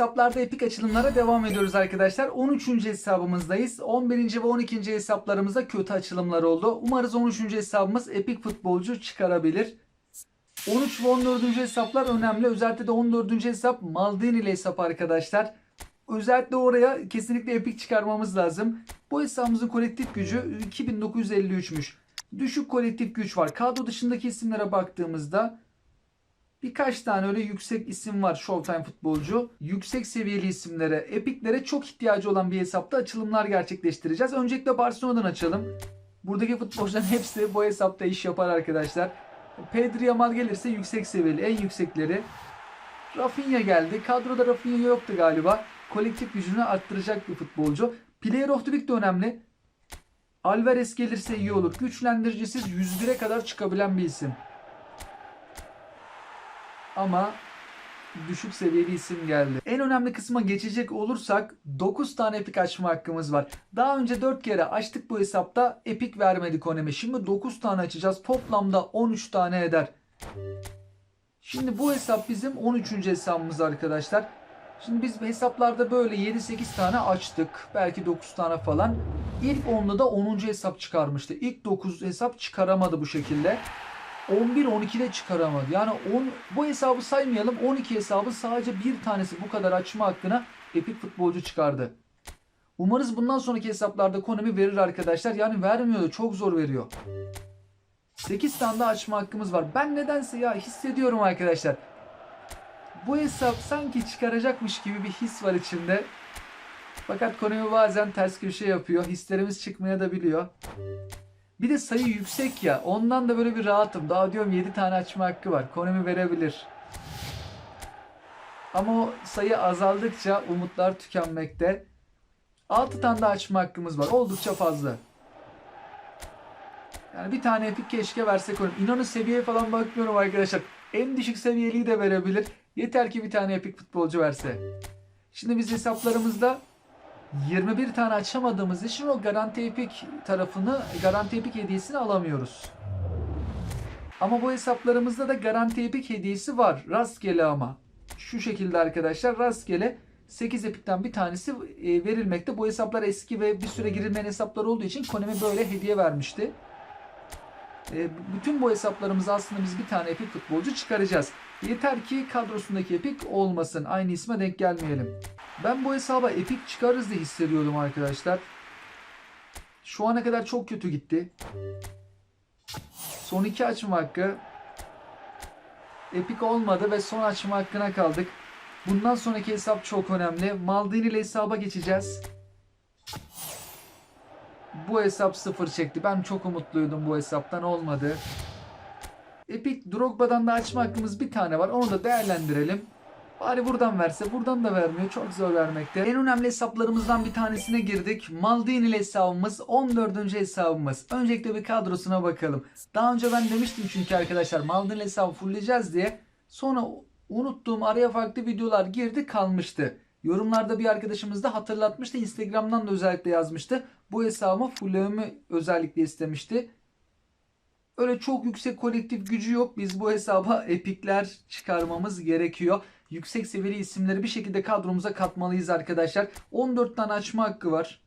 Hesaplarda epik açılımlara devam ediyoruz arkadaşlar. 13. hesabımızdayız. 11. ve 12. hesaplarımızda kötü açılımlar oldu. Umarız 13. hesabımız epik futbolcu çıkarabilir. 13 ve 14. hesaplar önemli. Özellikle de 14. hesap Maldini ile hesap arkadaşlar. Özellikle oraya kesinlikle epik çıkarmamız lazım. Bu hesabımızın kolektif gücü 2953'müş. Düşük kolektif güç var. Kadro dışındaki isimlere baktığımızda birkaç tane öyle yüksek isim var Showtime futbolcu. Yüksek seviyeli isimlere, epiklere çok ihtiyacı olan bir hesapta açılımlar gerçekleştireceğiz. Öncelikle Barcelona'dan açalım. Buradaki futbolcuların hepsi bu hesapta iş yapar arkadaşlar. Pedri Yamal gelirse yüksek seviyeli, en yüksekleri. Rafinha geldi. Kadroda Rafinha yoktu galiba. Kolektif gücünü arttıracak bir futbolcu. Player of the Week de önemli. Alvarez gelirse iyi olur. Güçlendiricisiz 101'e kadar çıkabilen bir isim. Ama düşük seviyeli isim geldi. En önemli kısma geçecek olursak 9 tane epik açma hakkımız var. Daha önce 4 kere açtık bu hesapta epik vermedi Konemi. Şimdi 9 tane açacağız. Toplamda 13 tane eder. Şimdi bu hesap bizim 13. hesabımız arkadaşlar. Şimdi biz hesaplarda böyle 7-8 tane açtık. Belki 9 tane falan. İlk 10'da da 10. hesap çıkarmıştı. İlk 9 hesap çıkaramadı bu şekilde. 11-12'de çıkaramadı. Yani 10, bu hesabı saymayalım. 12 hesabı sadece bir tanesi bu kadar açma hakkına epik futbolcu çıkardı. Umarız bundan sonraki hesaplarda Konami verir arkadaşlar. Yani vermiyor. Çok zor veriyor. 8 tane daha açma hakkımız var. Ben nedense ya hissediyorum arkadaşlar. Bu hesap sanki çıkaracakmış gibi bir his var içimde. Fakat Konami bazen ters köşe yapıyor. Hislerimiz çıkmaya da biliyor. Bir de sayı yüksek ya. Ondan da böyle bir rahatım. Daha diyorum 7 tane açma hakkı var. Konami verebilir. Ama o sayı azaldıkça umutlar tükenmekte. 6 tane daha açma hakkımız var. Oldukça fazla. Yani bir tane epik keşke versek onu. İnanın seviyeye falan bakmıyorum arkadaşlar. En düşük seviyeliği de verebilir. Yeter ki bir tane epik futbolcu verse. Şimdi biz hesaplarımızda 21 tane açamadığımız için o garanti epik tarafını, garanti epik hediyesini alamıyoruz. Ama bu hesaplarımızda da garanti epik hediyesi var. Rastgele ama. Şu şekilde arkadaşlar rastgele 8 epikten bir tanesi e, verilmekte. Bu hesaplar eski ve bir süre girilmeyen hesaplar olduğu için Konami böyle hediye vermişti. E, bütün bu hesaplarımızı aslında biz bir tane epik futbolcu çıkaracağız. Yeter ki kadrosundaki epik olmasın. Aynı isme denk gelmeyelim. Ben bu hesaba epik çıkarız diye hissediyordum arkadaşlar. Şu ana kadar çok kötü gitti. Son iki açma hakkı. Epik olmadı ve son açma hakkına kaldık. Bundan sonraki hesap çok önemli. Maldini ile hesaba geçeceğiz. Bu hesap sıfır çekti. Ben çok umutluydum bu hesaptan olmadı. Epic Drogba'dan da açma hakkımız bir tane var. Onu da değerlendirelim. Bari buradan verse. Buradan da vermiyor. Çok zor vermekte. En önemli hesaplarımızdan bir tanesine girdik. Maldini ile hesabımız 14. hesabımız. Öncelikle bir kadrosuna bakalım. Daha önce ben demiştim çünkü arkadaşlar Maldini hesabı fullleyeceğiz diye. Sonra unuttuğum araya farklı videolar girdi kalmıştı. Yorumlarda bir arkadaşımız da hatırlatmıştı. Instagram'dan da özellikle yazmıştı. Bu hesabımı fulllememi özellikle istemişti. Öyle çok yüksek kolektif gücü yok. Biz bu hesaba epikler çıkarmamız gerekiyor. Yüksek seviyeli isimleri bir şekilde kadromuza katmalıyız arkadaşlar. 14 tane açma hakkı var.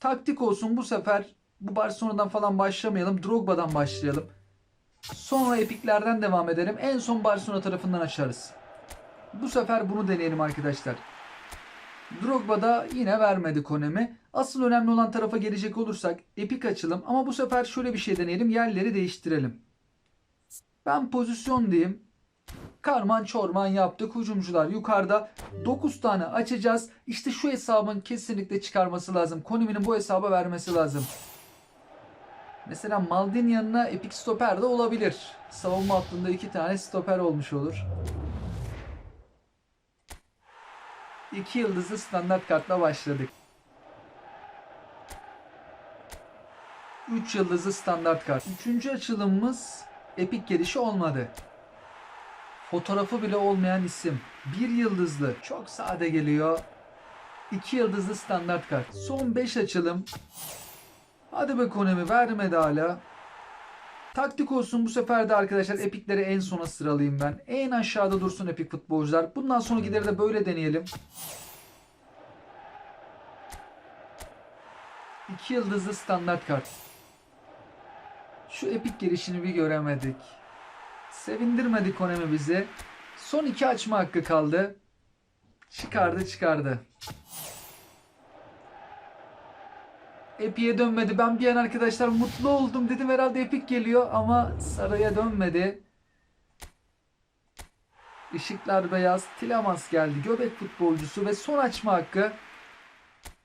Taktik olsun bu sefer bu Barcelona'dan falan başlamayalım. Drogba'dan başlayalım. Sonra epiklerden devam edelim. En son Barcelona tarafından açarız. Bu sefer bunu deneyelim arkadaşlar. Drogba'da yine vermedi Konemi. Asıl önemli olan tarafa gelecek olursak epik açılım ama bu sefer şöyle bir şey deneyelim. Yerleri değiştirelim. Ben pozisyon diyeyim. Karman çorman yaptık. Hücumcular yukarıda. 9 tane açacağız. İşte şu hesabın kesinlikle çıkarması lazım. Konemi'nin bu hesaba vermesi lazım. Mesela Maldini yanına epik stoper de olabilir. Savunma hattında iki tane stoper olmuş olur. İki yıldızlı standart kartla başladık. 3 yıldızlı standart kart. Üçüncü açılımımız epik gelişi olmadı. Fotoğrafı bile olmayan isim. Bir yıldızlı. Çok sade geliyor. 2 yıldızlı standart kart. Son 5 açılım. Hadi be Konemi vermedi hala. Taktik olsun bu sefer de arkadaşlar epikleri en sona sıralayayım ben. En aşağıda dursun epik futbolcular. Bundan sonra gideri de böyle deneyelim. İki yıldızlı standart kart. Şu epik girişini bir göremedik. Sevindirmedi Konemi bizi. Son iki açma hakkı kaldı. Çıkardı çıkardı. Epic'e dönmedi. Ben bir an arkadaşlar mutlu oldum. Dedim herhalde Epic geliyor ama saraya dönmedi. Işıklar beyaz. Tilemans geldi. Göbek futbolcusu ve son açma hakkı.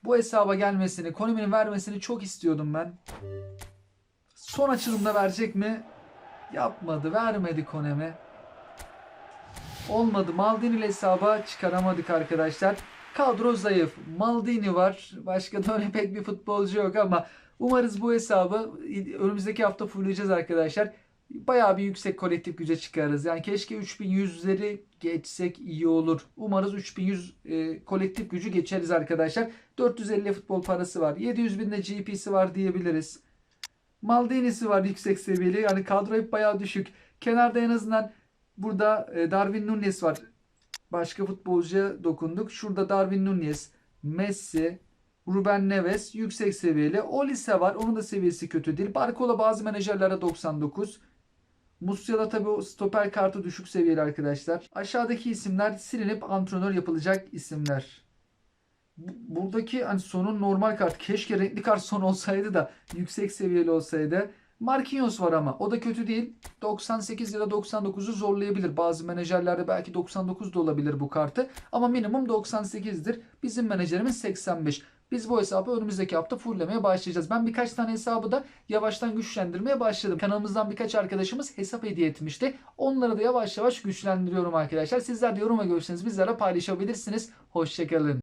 Bu hesaba gelmesini, Konami'nin vermesini çok istiyordum ben. Son açılımda verecek mi? Yapmadı. Vermedi Konami. Olmadı. Maldini ile hesaba çıkaramadık arkadaşlar. Kadro zayıf. Maldini var. Başka da öyle pek bir futbolcu yok ama umarız bu hesabı önümüzdeki hafta fulleyeceğiz arkadaşlar. Bayağı bir yüksek kolektif güce çıkarız. Yani keşke 3100'leri geçsek iyi olur. Umarız 3100 e, kolektif gücü geçeriz arkadaşlar. 450 futbol parası var. 700 bin de GP'si var diyebiliriz. Maldini'si var yüksek seviyeli. Yani kadro hep bayağı düşük. Kenarda en azından burada e, Darwin Nunes var. Başka futbolcuya dokunduk. Şurada Darwin Nunes, Messi, Ruben Neves yüksek seviyeli. Olise var. Onun da seviyesi kötü değil. Barcola bazı menajerlere 99. Musiala tabi o stoper kartı düşük seviyeli arkadaşlar. Aşağıdaki isimler silinip antrenör yapılacak isimler. Bu- Buradaki hani sonun normal kart. Keşke renkli kart son olsaydı da yüksek seviyeli olsaydı. Marquinhos var ama o da kötü değil. 98 ya da 99'u zorlayabilir. Bazı menajerlerde belki 99 da olabilir bu kartı. Ama minimum 98'dir. Bizim menajerimiz 85. Biz bu hesabı önümüzdeki hafta fulllemeye başlayacağız. Ben birkaç tane hesabı da yavaştan güçlendirmeye başladım. Kanalımızdan birkaç arkadaşımız hesap hediye etmişti. Onları da yavaş yavaş güçlendiriyorum arkadaşlar. Sizler de yorum ve görüşlerinizi bizlerle paylaşabilirsiniz. Hoşçakalın.